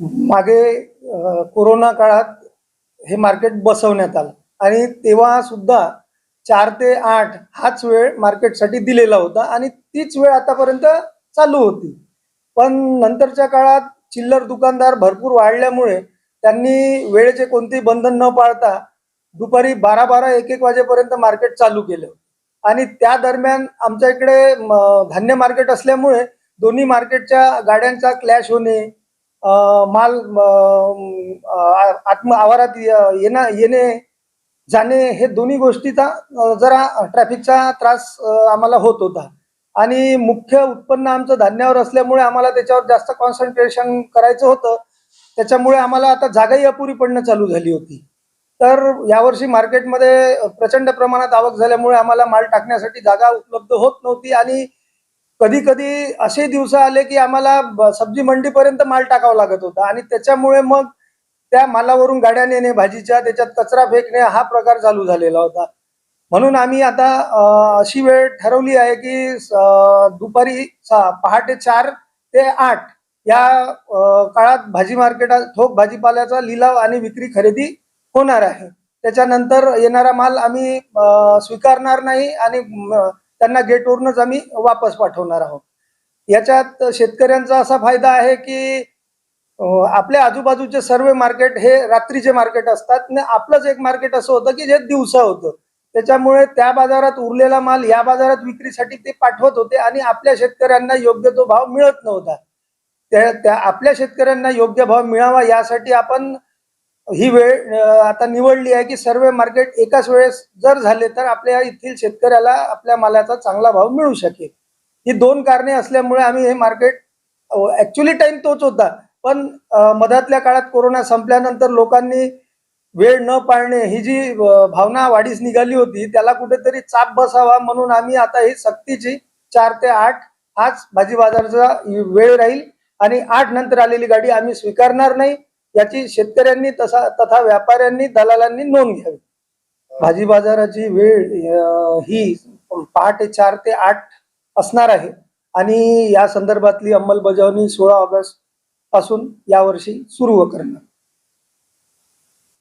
मागे कोरोना काळात हे मार्केट बसवण्यात आलं. आणि तेव्हा सुद्धा चार ते आठ हाच वेळ मार्केटसाठी दिलेला होता आणि तीच वेळ आतापर्यंत चालू होती. पण नंतरच्या काळात चिल्लर दुकानदार भरपूर वाढल्यामुळे त्यांनी वेळेचे कोणतेही बंधन न पाळता दुपारी बारा बारा एक एक वाजेपर्यंत मार्केट चालू केलं. आणि त्या दरम्यान आमच्या इकडे धान्य मार्केट असल्यामुळे दोन्ही मार्केटच्या गाड्यांचा क्लॅश होणे माल आत्म आवारात येणं येणे जाणे हे दोन्ही गोष्टीचा जरा ट्रॅफिकचा त्रास आम्हाला होत होता. आणि मुख्य उत्पन्न आमचं धान्यावर असल्यामुळे आम्हाला त्याच्यावर जास्त कॉन्सन्ट्रेशन करायचं होतं. त्याच्यामुळे आम्हाला आता जागाही अपुरी पडणं चालू झाली होती. तर यावर्षी मार्केटमध्ये प्रचंड प्रमाणात आवक झाल्यामुळे आम्हाला माल टाकण्यासाठी जागा उपलब्ध होत नव्हती आणि कधी कधी असे दिवस आले की आम्हाला सब्जी मंडीपर्यंत माल टाकावा लागत होता. आणि त्याच्यामुळे मग त्या मालावरून गाड्या नेणे भाजीच्या त्याच्यात कचरा फेकणे हा प्रकार चालू झालेला होता. म्हणून आम्ही आता अशी वेळ ठरवली आहे की दुपारी पहाटे चार ते आठ या काळात भाजी मार्केटात ठोक भाजीपाल्याचा लिलाव आणि विक्री खरेदी होणार आहे. त्याच्यानंतर येणारा माल आम्ही स्वीकारणार नाही आणि त्यांना गेटवरूनच आम्ही वापस पाठवणार आहोत. याच्यात शेतकऱ्यांचा असा फायदा आहे की आपल्या आजूबाजूचे सर्व मार्केट हे रात्रीचे मार्केट असतात. आणि आपलंच एक मार्केट असं होतं की जे दिवसा होतं. त्याच्यामुळे त्या बाजारात उरलेला माल या बाजारात विक्रीसाठी ते पाठवत होते आणि आपल्या शेतकऱ्यांना योग्य तो भाव मिळत नव्हता. त्या आपल्या शेतकऱ्यांना योग्य भाव मिळावा यासाठी आपण ही वेळ आता निवडली आहे की सर्व मार्केट एकाच वेळेस जर झाले तर आपल्या येथील शेतकऱ्याला आपल्या मालाचा चांगला भाव मिळू शकेल. ही दोन कारणे असल्यामुळे आम्ही हे मार्केट ऍक्च्युली टाइम तोच होता. पण मधातल्या काळात कोरोना संपल्यानंतर लोकांनी वेळ न पाळणे ही जी भावना वाढीस निघाली होती त्याला कुठेतरी चाप बसावा म्हणून आम्ही आता ही सक्तीची चार ते आठ हाच भाजी बाजाराचा वेळ राहील आणि आठ नंतर आलेली गाडी आम्ही स्वीकारणार नाही. याची शेतकऱ्यांनी तसा तथा व्यापाऱ्यांनी दलालांनी नोंद घ्यावी. भाजी बाजाराची वेळ ही पहाटे चार ते आठ असणार आहे. आणि या संदर्भातली अंमलबजावणी सोळा ऑगस्टपासून यावर्षी सुरू करणार.